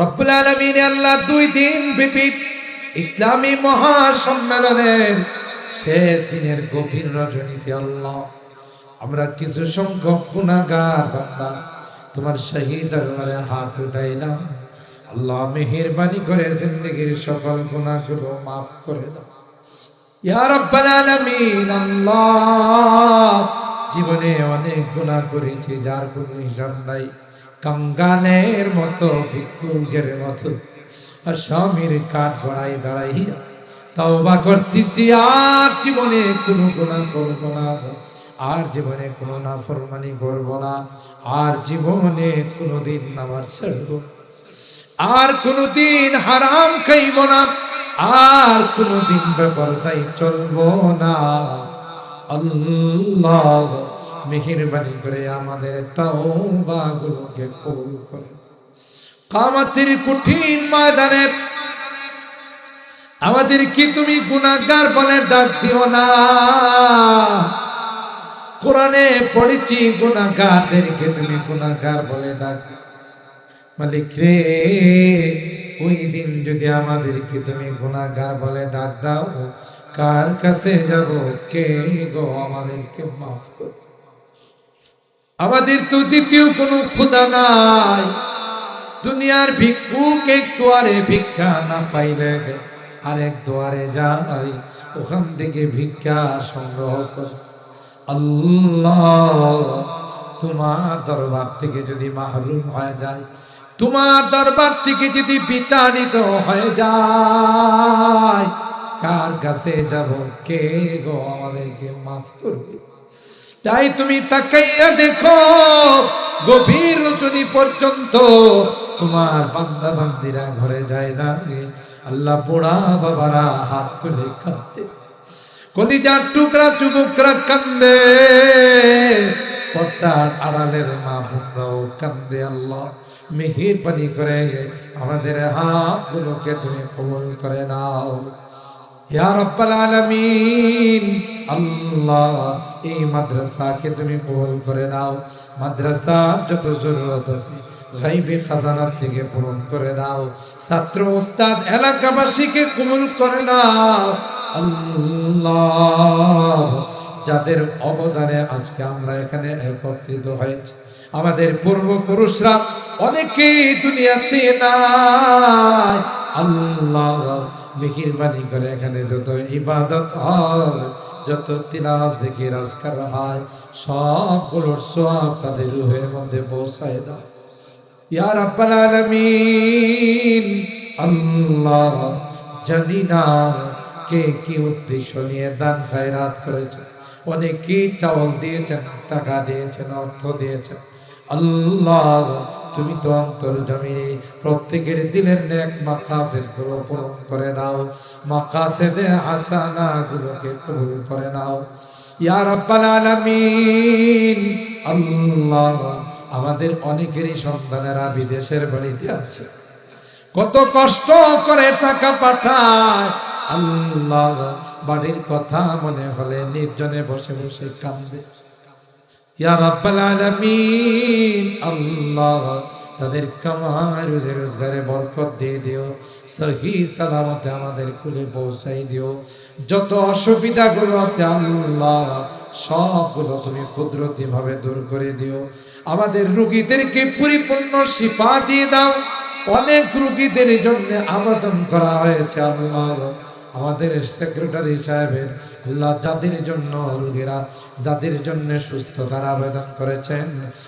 রব্বুল আলমিন আল্লাহ দুই দিন ব্যাপী ইসলামী মহাসম্মেলনের শেষ দিনের গভীর রজনীতে আল্লাহ, আমরা কিছু সংখ্যক গুণাগার বান্দা, তোমার শহীদ দরবারে হাত উঠাইলাম। আল্লাহ মেহেরবানি করে জিন্দগির সকল গুণাগুলো মাফ করে দাও। ইয়া রব্বাল আলামিন আল্লাহ, জীবনে অনেক গুনাহ করেছি, যার কোনো হিসাব নাই। কাঙ্গালের মতো ভিক্ষুকের মতো। আর স্বামীর কাঠ গড়াই দাঁড়াইয়া তওবা করতেছি, আর জীবনে কোনো গুনাহ করব না আর জীবনে কোনো না নাফরমানি করব না, আর জীবনে কোনোদিন নামাজ ছাড়ব। আর কোনোদিন হারাম খাইব না, আর কোনোদিন বেপরদাই চলব না। আল্লাহ মেহেরবানি করে আমাদের তাওবাগুলোকে কবুল করে। কামাতের কঠিন ময়দানে আমাদের কি তুমি গুনাহগার বলে ডাক দিও না। কোরআনে পড়েছি, গুনাহগারদেরকে তুমি গুনাহগার বলে ডাক। মালিক রে, ওই দিন যদি আমাদেরকে তুমি গুনাহগার বলে ডাক দাও, কার কাছে যাব? কে গো আমাদেরকে মাফ কর আমাদের তো দ্বিতীয় কোনো খোদা নাই। দুনিয়ার ভিক্ষুক এক দুয়ারে ভিক্ষা না পাইলে আরেক দুয়ারে যাই ওখান থেকে ভিক্ষা সংগ্রহ কর। আল্লাহ, তোমার দরবার থেকে যদি মাহরুম হয়ে যায়, তোমার দরবার থেকে যদি বিতাড়িত হয়ে যায়, কার কাছে যাব? কে গো আমাদেরকে মাফ করবে? তাই তুমি তাকাইয়া দেখো, গভীর রচনী পর্যন্ত তোমার বান্দা বান্দিরা ঘরে যায় না আল্লাহ পোড়া বাবারা হাত তুলে কাঁদতে কলিজার টুকরা চুবুকরা কান্দে। পর্দার আড়ালের মা বোনরাও কান্দে আল্লাহ। মিহির পানি করে, আমাদের হাতগুলোকে তুমি কবল করে নাও। ইয়া রব্বাল আলামিন আল্লাহ, এই মাদ্রাসাকে তুমি কবুল করে নাও। মাদ্রাসার যত জরুরত আছে, গাইবে করে দাও ছাত্র এলাকাবাসীকে কবুল করে নাও। আল্লাহ, যাদের অবদানে আজকে আমরা এখানে একত্রিত হয়েছি, আমাদের পূর্বপুরুষরা অনেকেই দুনিয়াতে নাই। আল্লাহ মেহিরবানি করে এখানে যত ইবাদত হয় যত তিলাওয়াত, জিকির, আজকার হয় সবগুলোর সব তাদের রুহের মধ্যে পৌঁছায় দাও। ইয়া রাব্বাল আলামিন, আল্লাহ জানি না কে কি উদ্দেশ্য নিয়ে দান খায়রাত করেছে অনেকেই চাউল দিয়েছেন, টাকা দিয়েছেন, অর্থ দিয়েছেন আল্লাহ, তুমি তো অন্তর জমিনে প্রত্যেকের দিলের নেক মাকাসেরগুলো পূরণ করে দাও মাকাসেদে হাসানা গুলোকে কবুল করে নাও। ইয়া রাব্বাল আল্লাহ, আমাদের অনেকেরই সন্তানেরা বিদেশের বাড়িতে আছে। কত কষ্ট করে টাকা পাঠায়। আল্লাহ, বাড়ির কথা মনে হলে নির্জনে বসে বসে কান্দে আল্লাহ তাদের কামার রোজে রোজগারে বরকত দিয়ে দিও, সহি সালামতে আমাদের কুলে পৌঁছাই দিও। যত অসুবিধাগুলো আছে, আল্লাহ, সবগুলো তুমি কুদরতি ভাবে দূর করে দিও। আমাদের রুগীদেরকে পরিপূর্ণ শিফা দিয়ে দাও। অনেক রুগীদের জন্য আবেদন করা হয়েছে, আল্লাহ। আমাদের সেক্রেটারি সাহেবের আল্লাহ যাদের জন্য রোগীরা যাদের জন্য সুস্থতার আবেদন করেছেন।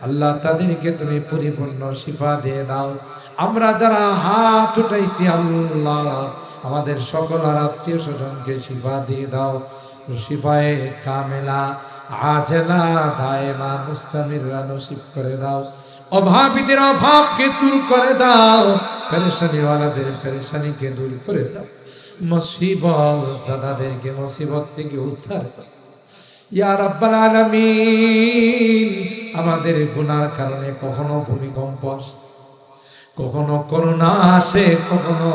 আল্লাহ তাদেরকে তুমি পরিপূর্ণ শিফা দিয়ে দাও। আমরা যারা হাত উঠাইছি আল্লাহ, আমাদের সকল আর আত্মীয় স্বজনকে শিফা দিয়ে দাও। শিফায়ে কামেলা, আজেলা, দায়মা, মুস্তামিররা নসিব করে দাও। অভাবীদের অভাবকে দূর করে দাও। পেরেশানিওয়ালাদের পেরেশানিকে দূর করে দাও। মুসিবত জাদাদেরকে মুসিবত থেকে উদ্ধার করো। ইয়া রাব্বাল আলামিন, আমাদের গুনার কারণে কখনো ভূমিকম্প আসে, কখনো করোনা আসে, কখনো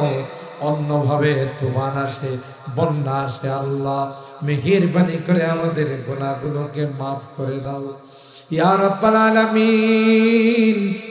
অন্যভাবে তুফান আসে, বন্যা আসে। আল্লাহ, মেহেরবানি করে আমাদের গুণাগুলোকে মাফ করে দাও। ইয়া রাব্বাল আলামিন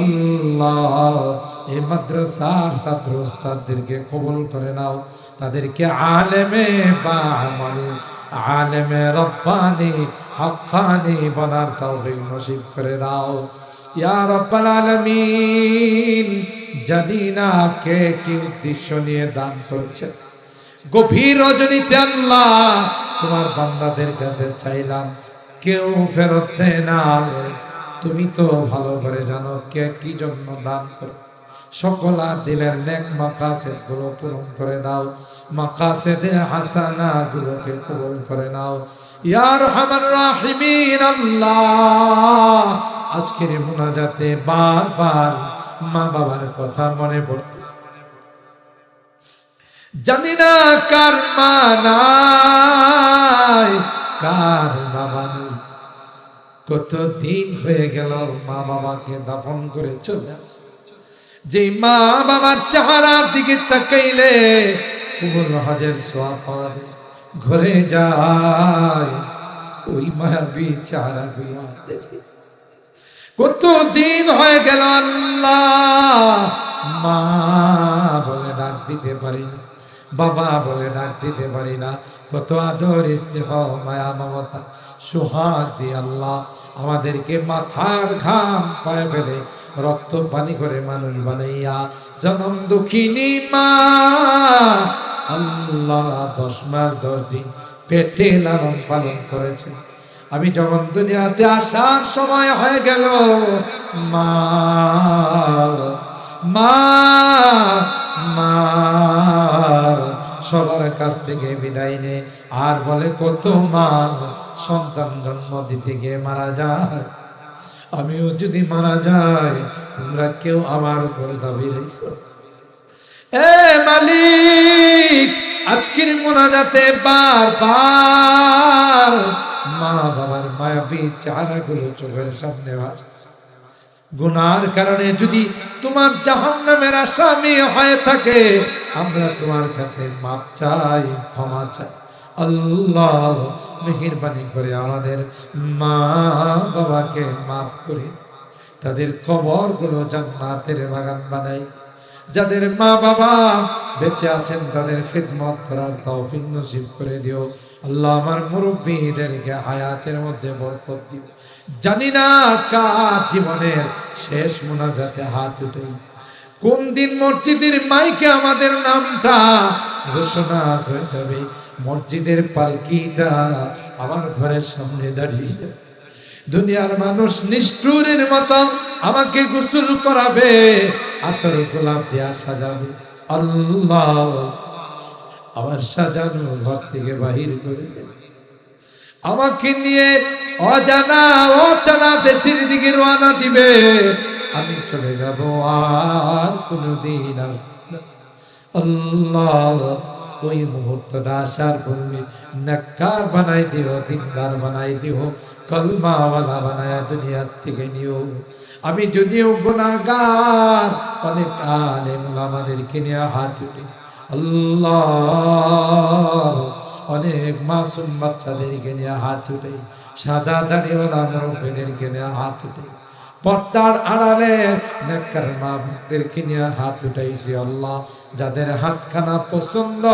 আল্লাহ, এই মাদ্রাসার ছাত্র ওস্তাদদেরকে কবুল করে নাও। তাদেরকে আলেমে বা আলেমে রব্বানি, হক্কানি বনার তৌফিক নসিব করে দাও। ইয়া রব্বাল আলামিন, জানি না কে কি উদ্দেশ্য নিয়ে দান করছে। গভীর রজনীতে আল্লাহ তোমার বান্দাদের কাছে চাইলাম, কেউ ফেরত দেয় না। তুমি তো ভালো করে জানো কে কি জন্য দান করো। সকল দিলের নেক মাকাসেদগুলো পূরণ করে দাও। মাকাসেদে হাসানা গুলোকে পূরণ করে নাও। ইয়ার হামার রাহিমিন, আল্লাহ! আজকের মোনাজাতে বারবার মা বাবার কথা মনে পড়তেছে। জানি না কার মা নাই, কার বাবা কত দিন হয়ে গেল মা বাবাকে দাফন করে চলে। যে মা বাবার চেহারার দিকে তাকাইলে কুমুর হাজের সোয়া পাওয়া ঘরে যায়, ওই মায়াবী চেহারা গুলো কত দিন হয়ে গেল আল্লাহ মা বলে ডাক দিতে পারি না। বাবা বলে ডাক দিতে পারি না। কত আদর স্নেহ মায়া, মমতা। সোহাগ আল্লাহ আমাদেরকে মাথার ঘাম পায়ে ফেলে রক্ত পানি করে মানুষ বানাইয়া জনম দুঃখিনী মা। আল্লাহ দশ মাস দশ দিন পেটে লালন পালন করেছে আমি যখন দুনিয়াতে আসার সময় হয়ে গেল, মা মা মা সবার কাছ থেকে বিদায় নে। আর বলে, কত মা, সন্তান জন্ম দিতে গিয়ে মারা যায়। আমিও যদি মারা যাই, তোমরা কেউ আমার উপর দাবি রেখো এ মালিক, আজকের মোনাজাতে বারবার মা বাবার মায়াবী চেহারাগুলো চোখের সামনে আসছে গুনার কারণে যদি তোমার জাহান্নামের আসামি হয়ে থাকে, আমরা তোমার কাছে মাপ চাই, ক্ষমা চাই। আল্লাহ মেহেরবানি করে আমাদের মা বাবাকে মাফ করে তাদের কবরগুলো জান্নাতের বাগান বানাই। যাদের মা বাবা বেঁচে আছেন, তাদের খিদমত করার তৌফিক নসিব করে দিও। আল্লাহ আমার মুরব্বীদেরকে হায়াতের মধ্যে বরকত দিও জানি না কার জীবনের শেষ মোনাজাতে হাত উঠেছে। কোন দিন মসজিদের মাইকে আমাদের নামটা ঘোষণা হয়ে যাবে। মসজিদের পালকিটা আমার ঘরের সামনে দাঁড়িয়ে দুনিয়ার মানুষ নিষ্ঠুরের মতো আমাকে গোসল করাবে, আতর গোলাপ দেয়া সাজাবে। আল্লাহ আমার সাজানো ঘর থেকে বাহির করে দেবে। আমাকে নিয়ে অজানা অজানা দেশের দিকে রওনা দিবে। আমি চলে যাব আর কোনদিন না। আল্লাহ, ওই মুহূর্তটা আসার পূর্বে নাক্কার বানাই দিও, দিনদার বানাই দিও, কলমাওয়ালা বানায় দুনিয়ার থেকে নিও। আমি যদিও গুণাগার অনেক আলেম আমাদেরকে নিয়ে হাত উঠে আল্লাহ, অনেক মাসুম বাচ্চাদেরকে নিয়ে হাত উঠে, সাদা দাড়িওয়ালা মুরব্বীদেরকে নিয়ে হাত উঠে, পর্দার আড়ালে নেকর মাদেরকে নিয়ে হাত উঠাইছি আল্লাহ, যাদের হাতখানা পছন্দ,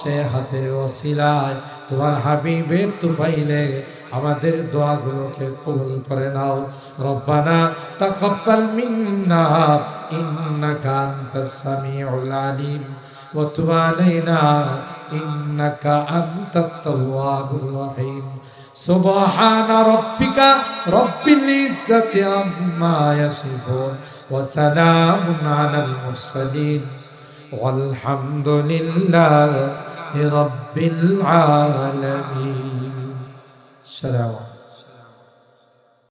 সে হাতের ওসিলায় তোমার হাবিবের তুফাইলে আমাদের দোয়াগুলোকে কবুল করে নাও রব্বানা তাকাব্বাল মিন্না ইন্নাকা আনতাস সামিউল আলিম وتب علينا إنك أنت التواب الرحيم سبحان ربك رب العزة عما يصفون وسلام على المرسلين والحمد لله رب العالمين سلام